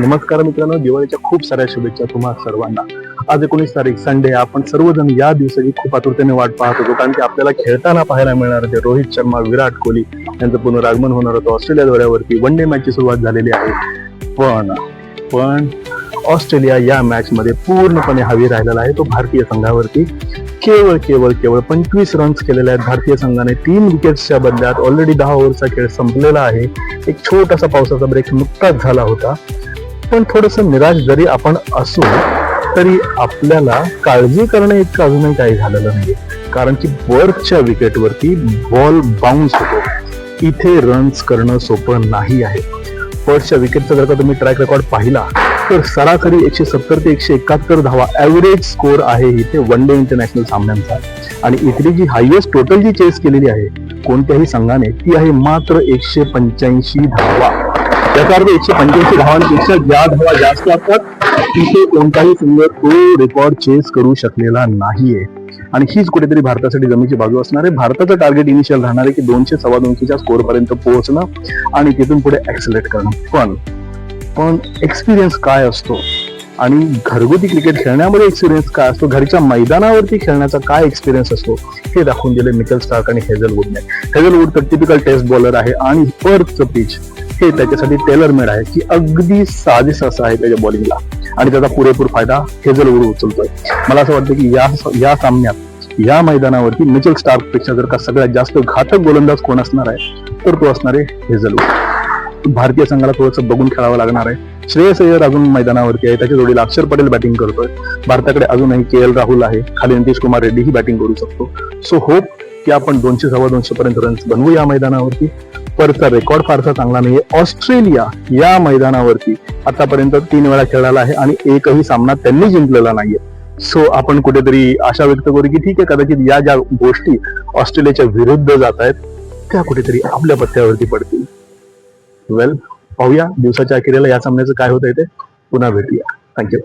नमस्कार मित्रांनो दिवाळीच्या खूप साऱ्या शुभेच्छा तुम्हा सर्वांना. आज एकोणीस तारीख संडे आपण सर्वजण या दिवसाची खूप आतुरतेने वाट पाहत होतो कारण की आपल्याला खेळताना पाहायला मिळणार होते रोहित शर्मा विराट कोहली यांचं पुनरागमन होणार होतं ऑस्ट्रेलिया दौऱ्यावरती. वन डे मॅचची सुरुवात झालेली आहे. पण पण ऑस्ट्रेलिया या मॅच मध्ये पूर्णपणे हवी राहिलेला आहे तो भारतीय संघावरती. केवळ केवळ केवळ पंचवीस रन्स केलेले आहेत भारतीय संघाने. तीन विकेट्सच्या बदल्यात ऑलरेडी दहा ओव्हरचा खेळ संपलेला आहे. एक छोटासा पावसाचा ब्रेक नुकताच झाला होता. पण थोडस निराश जरी आपण असू तरी आपल्याला काळजी करणे इतकं अजूनही काही झालेलं नाही कारण की बर्थच्या विकेटवरती बॉल बाउन्स होतो. इथे रन्स करणं सोपं नाही आहे. बर्थच्या विकेटचा जर का तुम्ही ट्रॅक रेकॉर्ड पाहिला तर सरासरी एकशे सत्तर ते एकशे एकाहत्तर धावा ॲव्हरेज स्कोर आहे इथे वन डे इंटरनॅशनल सामन्यांचा. आणि इथली जी हायएस्ट टोटल जी चेस केलेली आहे कोणत्याही संघाने ती आहे मात्र एकशे पंच्याऐंशी धावा. याचा अर्थ एकशे पंच्याऐंशी धावांपेक्षा ज्या धावा जास्त असतात तिथे कोणताही संघ तो रेकॉर्ड चेस करू शकलेला नाहीये. आणि हीच कुठेतरी भारतासाठी जमीची बाजू असणार आहे. भारताचं टार्गेट इनिशियल राहणार आहे की दोनशे सव्वा दोनशेच्या स्कोर पर्यंत पोहोचणं आणि तिथून पुढे ऍक्सिलेट करणं. पण पण एक्सपिरियन्स काय असतो? आणि घरगुती क्रिकेट खेळण्यामध्ये एक्सपिरियन्स काय असतो? घरच्या मैदानावरती खेळण्याचा काय एक्सपिरियन्स असतो? हे दाखवून दिले मिकल स्टार्क आणि हेझलवूडने. हेझलवूड तर टिपिकल टेस्ट बॉलर आहे आणि पर्थचं पिच हे त्याच्यासाठी टेलर मेड आहे की अगदी साजेस असं आहे त्याच्या बॉलिंगला आणि त्याचा पुरेपूर फायदा हेझलवूड उचलतोय. मला असं वाटतं की या या सामन्यात या मैदानावरती मिचल स्टार्कपेक्षा जर का सगळ्यात जास्त घातक गोलंदाज कोण असणार आहे तर तो असणार आहे हेझलवूड भारतीय संघाला थोडंसं बघून खेळावं लागणार आहे. श्रेयस अय्यर अजून मैदानावरती आहे त्याच्या जोडीला अक्षर पटेल बॅटिंग करतोय. भारताकडे अजूनही के एल राहुल आहे खाली नितीश कुमार रेड्डी ही बॅटिंग करू शकतो. सो होप की आपण दोनशे सव्वा दोनशे पर्यंत रन्स बनवू या मैदानावरती. परचा रेकॉर्ड फारसा चांगला नाहीये. ऑस्ट्रेलिया या मैदानावरती आतापर्यंत तीन वेळा खेळाला आहे आणि एकही सामना त्यांनी जिंकलेला नाहीये. सो आपण कुठेतरी आशा व्यक्त करू की ठीक आहे कदाचित या ज्या गोष्टी ऑस्ट्रेलियाच्या विरुद्ध जात आहेत त्या कुठेतरी आपल्या पत्त्यावरती पडतील. वेल पाहूया दिवसाच्या अखेरीला या सामन्याचं काय होतंय ते पुन्हा भेटूया. थँक्यू